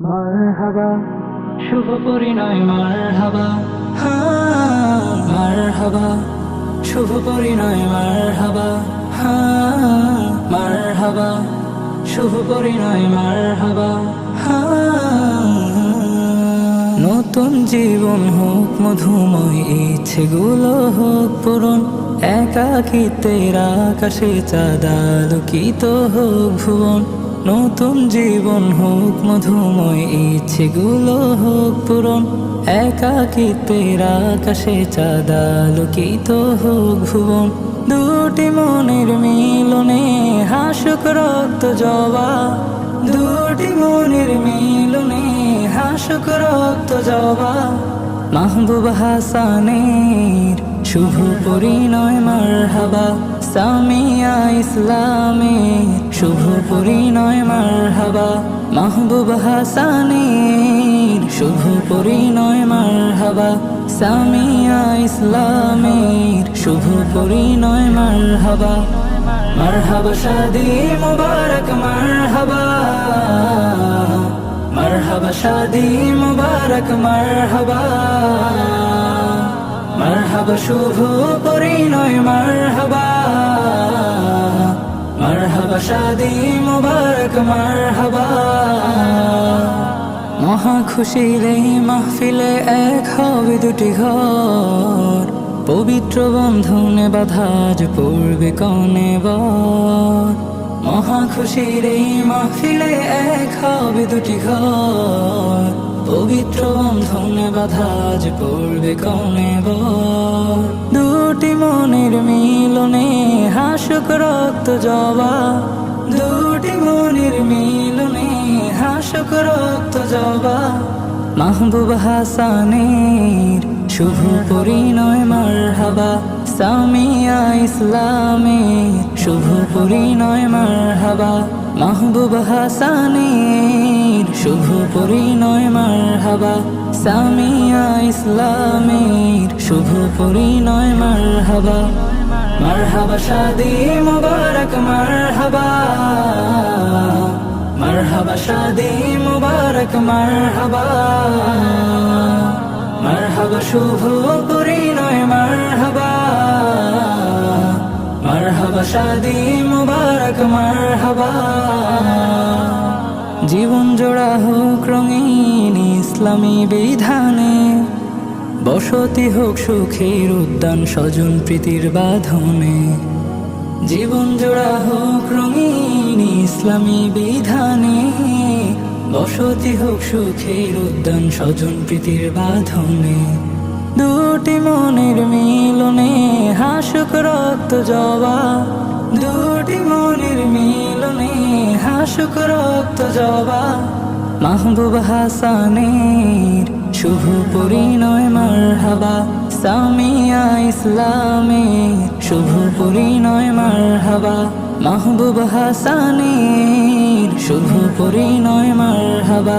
মারহাবা, শুভ পরিণয়, মারহাবা। মারহাবা, শুভ পরিণয়, মারহাবা। মারহাবা, শুভ পরিণয়, মারহাবা। নতুন জীবন হোক, মধুময় ইচ্ছেগুলো হোক, পূরণ। একাকিতের আকাশে চাঁদালোকিত হোক, ভুবন। নতুন জীবন হোক, মধুময় ইচ্ছেগুলো হোক, পূরণ একাকিতের আকাশে চাঁদা চাঁদালোকিত হোক, ভুবন দুটি মনের মিলনে হাসুক রক্ত জবা। দুটি মনের মিলনে হাসুক রক্ত জবা। মাহবুব হাসানের শুভ পরিণয়, মারহাবা, সামিয়া ইসলামের শুভ পরিণয়, মারহাবা, মাহবুব হাসানের। শুভ পরিণয়, মারহাবা, সামিয়া ইসলামের। শুভ পরিণয়, মারহাবা মারহাবা, শাদি মুবারক, মারহাবা মারহাবা, শাদি মুবারক, মারহাবা। মারহাবা শুভ পরিণয়, মারহাবা। মারহাবা, শাদি মুবারক, মারহাবা। মহা খুশির এই মাহফিলে এক হবে দুটি ঘর। পবিত্র বন্ধনে বাধা আজ পড়বে কনে বর। মহা খুশির এই মাহফিলে এক হবে দুটি ঘর। বাধা আজ পড়বে কনে বর। দুটি মনের মিলনে হাসুক রক্ত জবা। দুটি মনের মিলনে হাসুক রক্ত জবা। মাহবুব হাসানের শুভ পরিণয়, মারহাবা। সামিয়া ইসলামের শুভ পরিণয় মারহাবা, মাহবুব হাসানের শুভ পরিণয় মারহাবা, সামিয়া ইসলামের শুভ পরিণয় মারহাবা মারহাবা শাদি মুবারক মারহাবা মারহাবা শাদি মুবারক মারহাবা মারহাবা শুভ পরিণয় শাদি মুবারক মারহাবা জীবন জোড়া হোক রঙিন ইসলামী বিধানে বসতি হোক সুখের উদ্যান স্বজন প্রীতির বাঁধনে জীবন জোড়া হোক রঙিন ইসলামী বিধানে বসতি হোক সুখের উদ্যান স্বজন প্রীতির বাঁধনে দুটি মনের মিলনে হাসুক রক্ত জবা। দুটি মনের মিলনে হাসুক রক্ত জবা। মাহবুব হাসানের শুভ পরিণয়, মারহাবা। সামিয়া ইসলামের শুভ পরিণয়, মারহাবা। মাহবুব হাসানের শুভ পরিণয়, মারহাবা।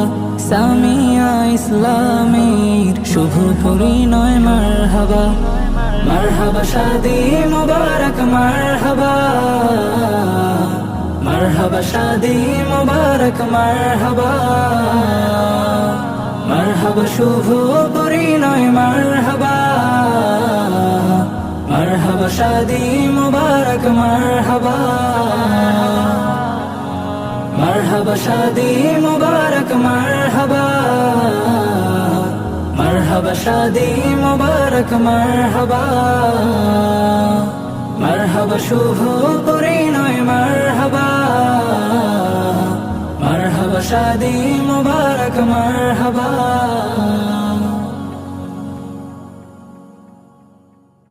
সামিয়া ইসলামের শুভ পরিণয় মারহাবা। মারহাবা, শাদি মুবারক, মারহাবা। মারহাবা, শাদি মুবারক, মারহাবা। মারহাবা, শুভ পরিণয়, মারহাবা। মারহাবা, শাদি মুবারক, মারহাবা। মারহাবা, শাদি মুবারক, মারহাবা। মারহাবা শাদি মুবারক মারহাবা। মারহাবা শুভ নয় মারহাবা। মারহাবা শাদি মুবারক মারহাবা।